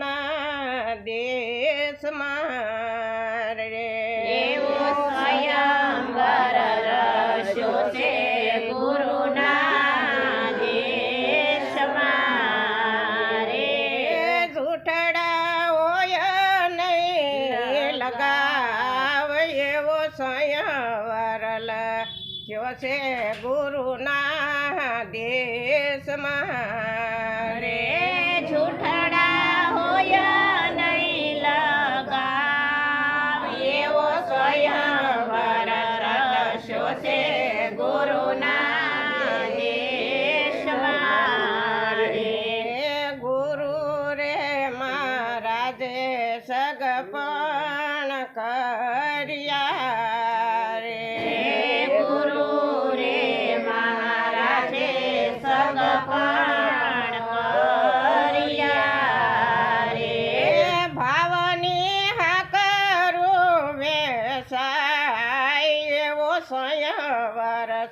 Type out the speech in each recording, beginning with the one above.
ના દેશમાં રે. એવો સ્વયંવર રસ્યો છે ગુરુના દેશમાં રે. જૂઠડા હોય નહીં લગાવ એવો સ્વયંવર લખ્યો છે ગુરુના દેશમાં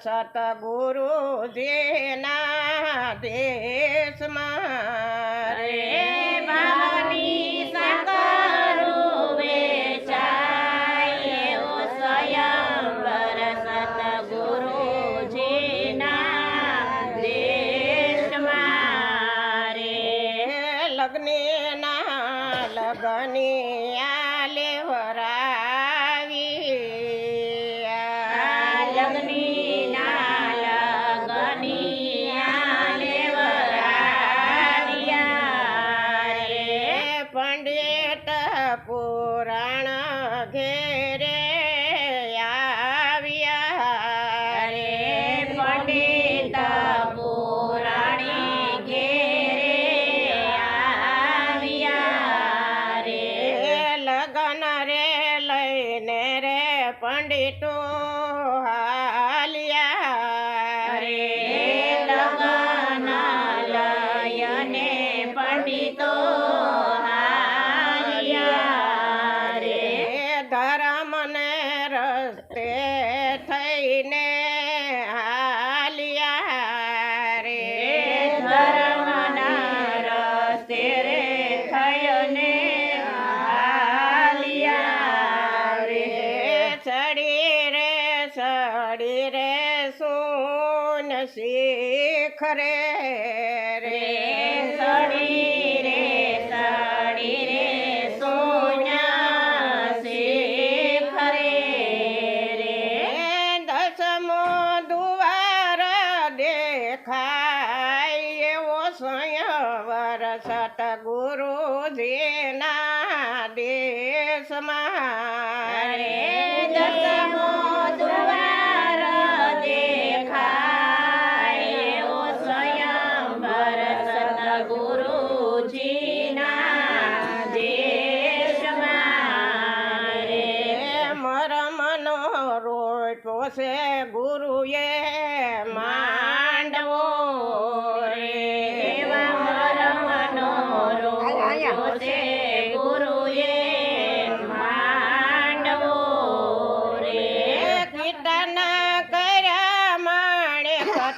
સતગુરુ જેના દેશમાં રે પંડિત પુરાણ ઘે શેખ રે રે.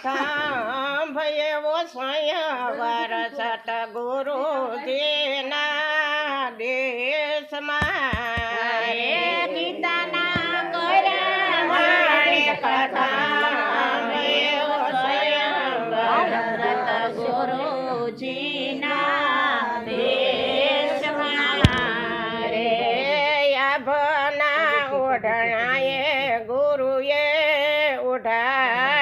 સાંભળવો સ્વયંવર સટ ગુરુજીના દેશમાં ગીતાના કર્યા કથા ભના ઓઢણાએ ગુરુએ ઓઢા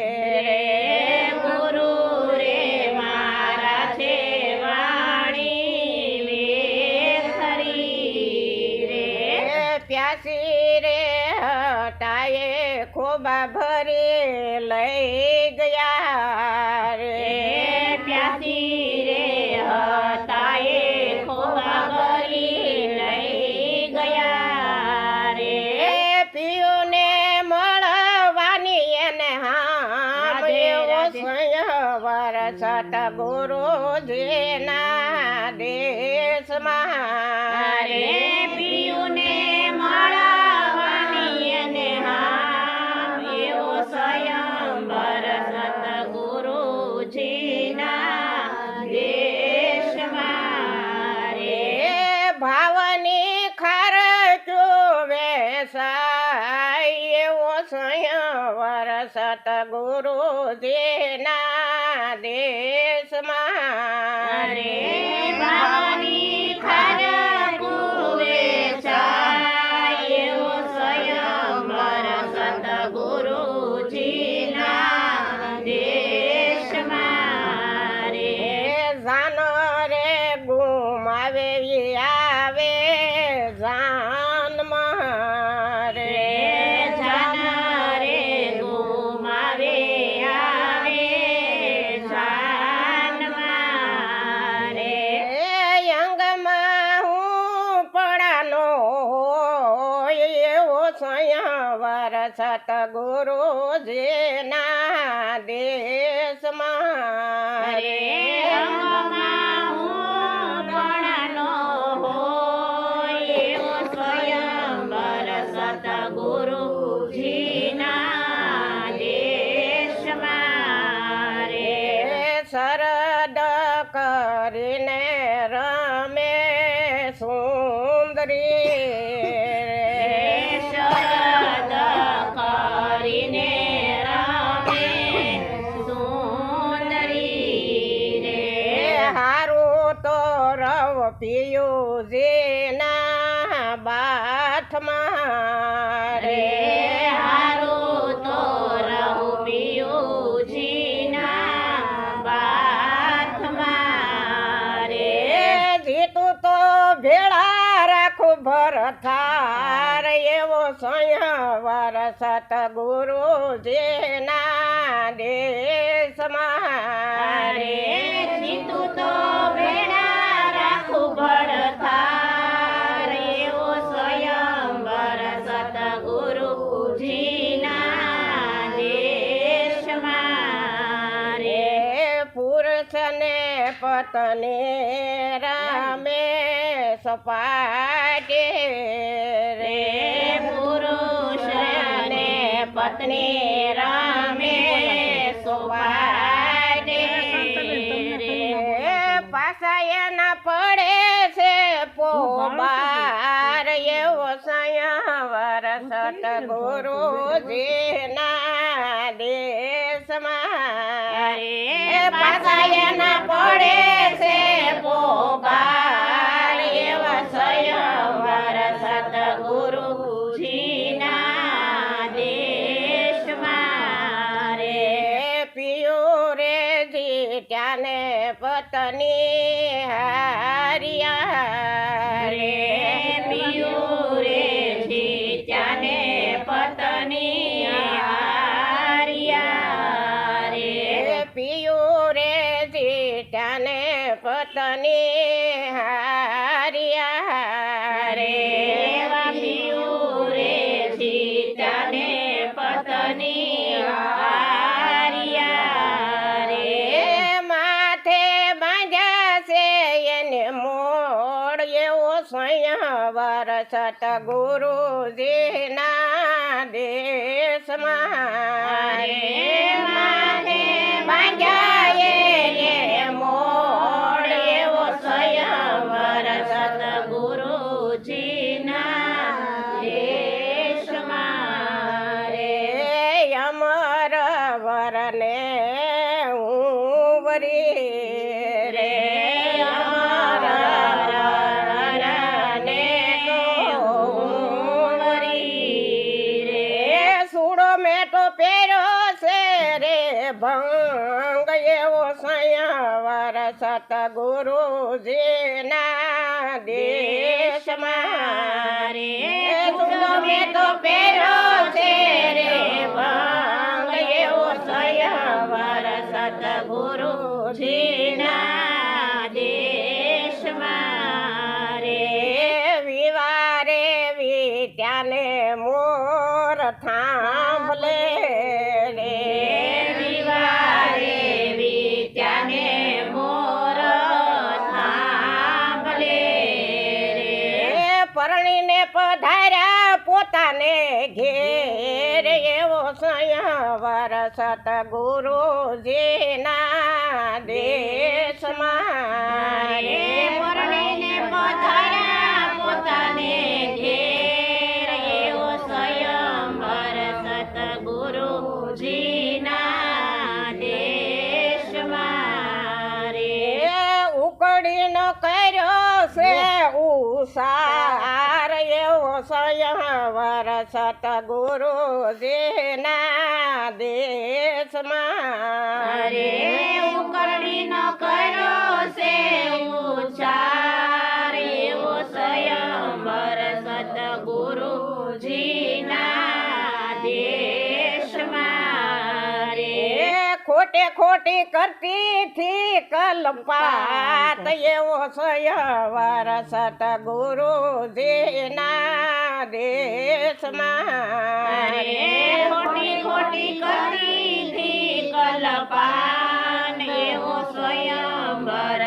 સંયવર સતગુરુજીના દેશમાં. રે પિયુને મળવાની અને હા એવો સ્વયંવર સતગુરુજીના દેશમાં. રે ભાવની વેસાય એવો સતગુરુજીના દેશમાં રે ભાવની ખાર કુવે છાય સતગુરુજીના દેશમાં રે જાનો રે ગુમાવે સંયવર સતગુરુજીના દેશમાં રવ પિયુજીના બાથમાં રે. હારું તો રહુ પિયુજીના બાથમાં રે. જીતું તો ભેળા રાખું ભરથાર એવો સંયવર સતગુરુજીના દેશમાં રે. જીતું તો બેડા પત્ની રામે સપાટે રે પુરુષ ને પત્ની રામે સોપાટે રે. પાસા એના પડે છે પોબાર, એવો સંયવર સતગુરુજીના દેશમાં. રે પાછા એના પડે સંયવર સતગુરુજીના દેશમાં રે માથે બાંધ્યા સંયવર સતગુરુજીના દેશમાં રે ચૂડો મેં તો પેરો છે રે ભંગ એવો સંયવર સતગુરુજીના ઘેર એવો સંયવર સતગુરુજીના દેશમાં પોતાને ઘેર સંયવર જેના દેશમાં. રે ઉકરણીનો કર્યો છે ઉચ્ચાર એવો સ્વયંવર સતગુરુજીના દેશમાં. રે ખોટે ખોટી કરતી થી કલપાત એવો સંયવર સતગુરુજીના દેશમાં રે ખોટી ખોટી કરતી કલ્પાન એવો સ્વયંવર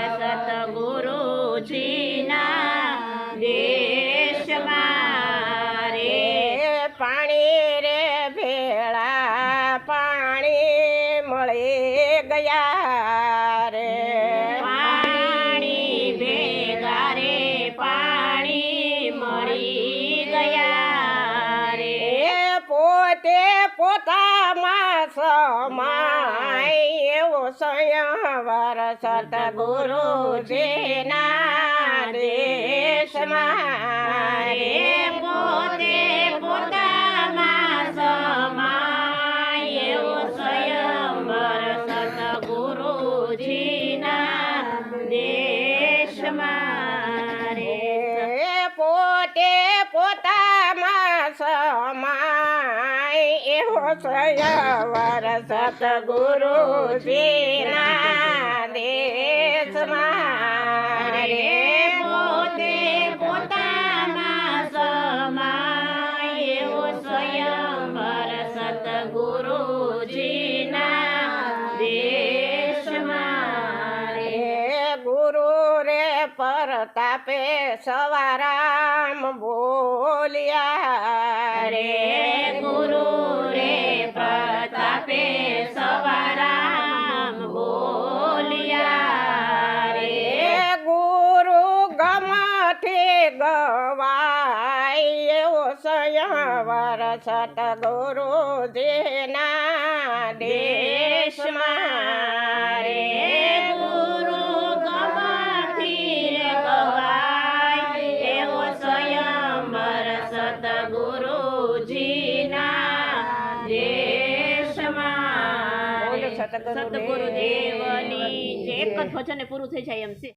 એવો સંયવર સતગુરુજીના દેશમાં રે પોતે પોતામાં સમાય સ્વયંવર સતગુરુજીના દેશમાં એવો સંયવર સતગુરુજીના દેશમાં રે પોતે પોતામાં સમાયો સ્વયંવર સતગુરુજીના દેશમાં રે ગુરુ રે પરતાપે સવારામ બોલ્યા રે ગુરુ પ્રતાપે સવારામ બોલિયા રે. ગુરુ ગમથી ગવાય એવો ગુરુ સતગુરુજીના દેશમાં રે. સતગુરુદેવની જે એક જ વચને પૂરું થઈ જાય એમ છે.